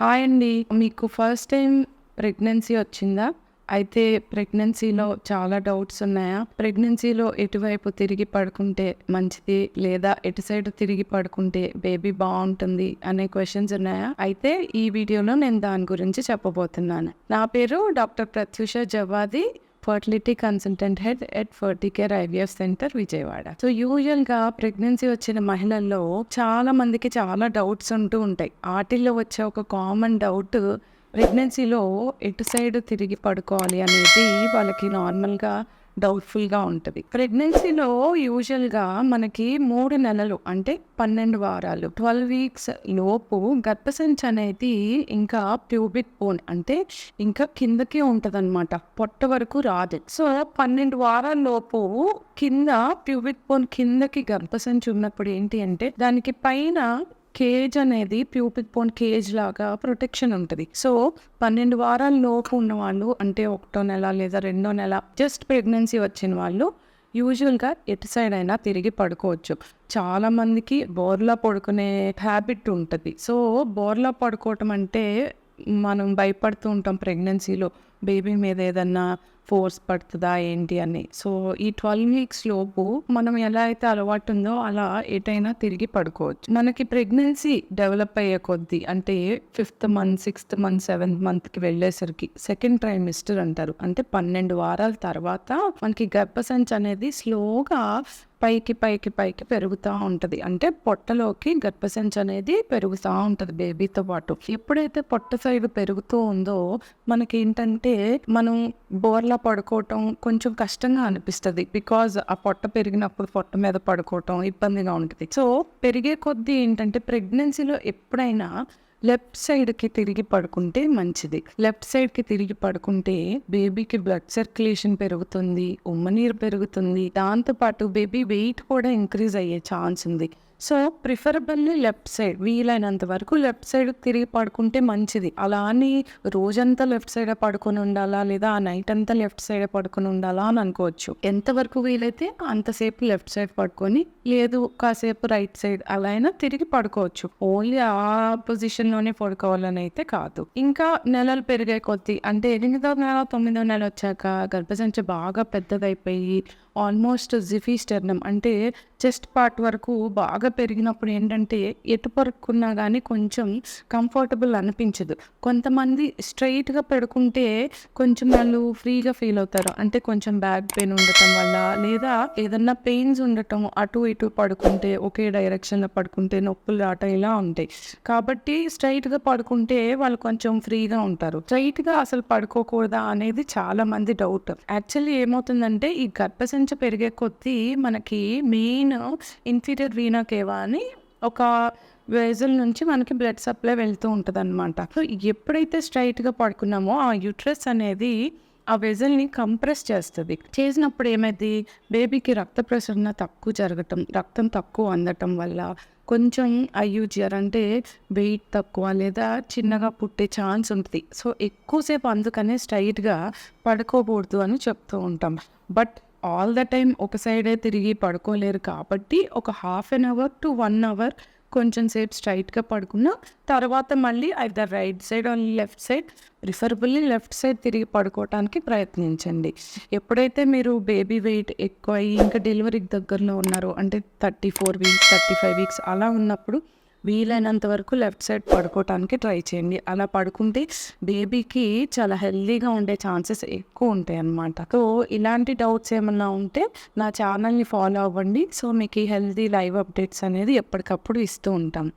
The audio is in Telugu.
హాయ్ అండి మీకు ఫస్ట్ టైం ప్రెగ్నెన్సీ వచ్చిందా? అయితే ప్రెగ్నెన్సీలో చాలా డౌట్స్ ఉన్నాయా? ప్రెగ్నెన్సీలో ఎటువైపు తిరిగి పడుకుంటే మంచిది? లేదా ఎటు సైడ్ తిరిగి పడుకుంటే బేబీ బాగుంటుంది అనే క్వశ్చన్స్ ఉన్నాయా? అయితే ఈ వీడియోలో నేను దాని గురించి చెప్పబోతున్నాను. నా పేరు doctor Pratyusha Javadi fertility consultant head at Ferty Care IVF centre Vijayawada. So యూజువల్గా ప్రెగ్నెన్సీ వచ్చిన మహిళల్లో చాలా మందికి చాలా డౌట్స్ ఉంటూ ఉంటాయి. వాటిల్లో వచ్చే ఒక కామన్ డౌట్ ప్రెగ్నెన్సీలో ఎటు సైడ్ తిరిగి పడుకోవాలి అనేది వాళ్ళకి నార్మల్గా డౌట్ఫుల్గా ఉంటుంది. ప్రెగ్నెన్సీలో యూజువల్గా మనకి మూడు నెలలు అంటే పన్నెండు వారాలు. ట్వెల్వ్ వీక్స్ లోపు గర్భసంచి అనేది ఇంకా ప్యూబిక్ బోన్ అంటే ఇంకా కిందకే ఉంటుంది అనమాట పొట్ట వరకు రాదు. సో పన్నెండు వారాల లోపు కింద ప్యూబిక్ బోన్ కిందకి గర్భసంచి ఉన్నప్పుడు ఏంటి అంటే దానికి పైన కేజ్ అనేది ప్యూపిక్ బోన్ కేజ్ లాగా ప్రొటెక్షన్ ఉంటుంది. సో పన్నెండు వారాల లోపు ఉన్న వాళ్ళు అంటే ఒకటో నెల లేదా రెండో నెల జస్ట్ ప్రెగ్నెన్సీ వచ్చిన వాళ్ళు యూజువల్గా ఎటు సైడ్ అయినా తిరిగి పడుకోవచ్చు. చాలామందికి బోర్లా పడుకునే హ్యాబిట్ ఉంటుంది. సో బోర్లా పడుకోవటం అంటే మనం భయపడుతూ ఉంటాం ప్రెగ్నెన్సీలో. బేబీ మీద ఏదన్నా ఫోర్స్ పడుతుందా ఏంటి అని. సో ఈ ట్వెల్వ్ వీక్స్ లోపు మనం ఎలా అయితే అలవాటు ఉందో అలా ఎటైనా తిరిగి పడుకోవచ్చు. మనకి ప్రెగ్నెన్సీ డెవలప్ అయ్యే కొద్దీ అంటే fifth month sixth month seventh మంత్కి వెళ్ళేసరికి సెకండ్ ట్రైమిస్టర్ అంటారు. అంటే పన్నెండు వారాల తర్వాత మనకి గర్భసంచి అనేది స్లోగా పైకి పైకి పైకి పెరుగుతూ ఉంటుంది. అంటే పొట్టలోకి గర్భసంచి అనేది పెరుగుతూ ఉంటుంది బేబీతో పాటు. ఎప్పుడైతే పొట్ట సైడ్ పెరుగుతూ ఉందో మనకి ఏంటంటే మనం బోర్లా పడుకోవటం కొంచెం కష్టంగా అనిపిస్తుంది. బికాజ్ ఆ పొట్ట పెరిగినప్పుడు పొట్ట మీద పడుకోవటం ఇబ్బందిగా ఉంటుంది. సో పెరిగే కొద్దీ ఏంటంటే ప్రెగ్నెన్సీలో ఎప్పుడైనా లెఫ్ట్ సైడ్కి తిరిగి పడుకుంటే మంచిది. లెఫ్ట్ సైడ్కి తిరిగి పడుకుంటే బేబీకి బ్లడ్ సర్క్యులేషన్ పెరుగుతుంది ఉమ్మనీరు పెరుగుతుంది. దాంతోపాటు బేబీ వెయిట్ కూడా ఇంక్రీజ్ అయ్యే ఛాన్స్ ఉంది. సో ప్రిఫరబుల్లీ లెఫ్ట్ సైడ్ వీలైనంత వరకు లెఫ్ట్ సైడ్ తిరిగి పడుకుంటే మంచిది. అలా అని రోజంతా లెఫ్ట్ సైడ్ పడుకొని ఉండాలా లేదా ఆ నైట్ అంతా లెఫ్ట్ సైడ్ పడుకొని ఉండాలా అని అనుకోవచ్చు. ఎంతవరకు వీలైతే అంతసేపు లెఫ్ట్ సైడ్ పడుకొని లేదు కాసేపు రైట్ సైడ్ అలా అయినా తిరిగి పడుకోవచ్చు. ఓన్లీ ఆ పొజిషన్లోనే పడుకోవాలని అయితే కాదు. ఇంకా నెలలు పెరిగే కొద్దీ అంటే ఎనిమిదో నెల తొమ్మిదో నెల వచ్చాక గర్భసంచి బాగా పెద్దదైపోయి ఆల్మోస్ట్ జిఫీ స్టెర్నం. అంటే చెస్ట్ పార్ట్ వరకు బాగా పెరిగినప్పుడు ఏంటంటే ఎటు పడుకున్నా కానీ కొంచెం కంఫర్టబుల్ అనిపించదు. కొంతమంది స్ట్రైట్గా పడుకుంటే కొంచెం వాళ్ళు ఫ్రీగా ఫీల్ అవుతారు. అంటే కొంచెం బ్యాక్ పెయిన్ ఉండటం వల్ల లేదా ఏదన్నా పెయిన్స్ ఉండటం అటు ఇటు పడుకుంటే ఒకే డైరెక్షన్లో పడుకుంటే నొప్పులు రావటం ఇలా ఉంటాయి. కాబట్టి స్ట్రైట్గా పడుకుంటే వాళ్ళు కొంచెం ఫ్రీగా ఉంటారు. స్ట్రైట్గా అసలు పడుకోకూడదా అనేది చాలా మంది డౌట్. యాక్చువల్లీ ఏమవుతుందంటే ఈ గర్భసంచి పెరిగే కొద్దీ మనకి మెయిన్ ఇన్ఫీరియర్ వీనా కేవా అని ఒక వెజల్ నుంచి మనకి బ్లడ్ సప్లై వెళ్తూ ఉంటుంది అనమాట సో ఎప్పుడైతే స్ట్రైట్గా పడుకున్నామో ఆ యూట్రస్ అనేది ఆ వెజల్ని కంప్రెస్ చేస్తుంది. చేసినప్పుడు ఏమైంది బేబీకి రక్త ప్రసరణ తక్కువ జరగటం రక్తం తక్కువ అందటం వల్ల కొంచెం ఐయూజియర్ అంటే వెయిట్ తక్కువ లేదా చిన్నగా పుట్టే ఛాన్స్ ఉంటుంది. సో ఎక్కువసేపు అందుకనే స్ట్రైట్గా పడుకోకూడదు అని చెప్తూ ఉంటాం. బట్ ఆల్ ద టైం ఒక సైడే తిరిగి పడుకోలేరు కాబట్టి ఒక half an hour to one hour కొంచెం సేపు స్ట్రైట్గా పడుకున్న తర్వాత మళ్ళీ either right side or left side preferably left side తిరిగి పడుకోవటానికి ప్రయత్నించండి. ఎప్పుడైతే మీరు బేబీ వెయిట్ ఎక్కువ అయ్యి ఇంకా డెలివరీకి దగ్గరలో ఉన్నారో అంటే thirty four weeks thirty five weeks అలా ఉన్నప్పుడు వీలైనంత వరకు లెఫ్ట్ సైడ్ పడుకోవటానికి ట్రై చేయండి. అలా పడుకుంటే బేబీకి చాలా హెల్దీగా ఉండే ఛాన్సెస్ ఎక్కువ ఉంటాయి అన్నమాట. సో ఇలాంటి డౌట్స్ ఏమన్నా ఉంటే నా ఛానల్ని ఫాలో అవ్వండి. సో మీకు ఈ హెల్దీ లైవ్ అప్డేట్స్ అనేది ఎప్పటికప్పుడు ఇస్తూ ఉంటాం.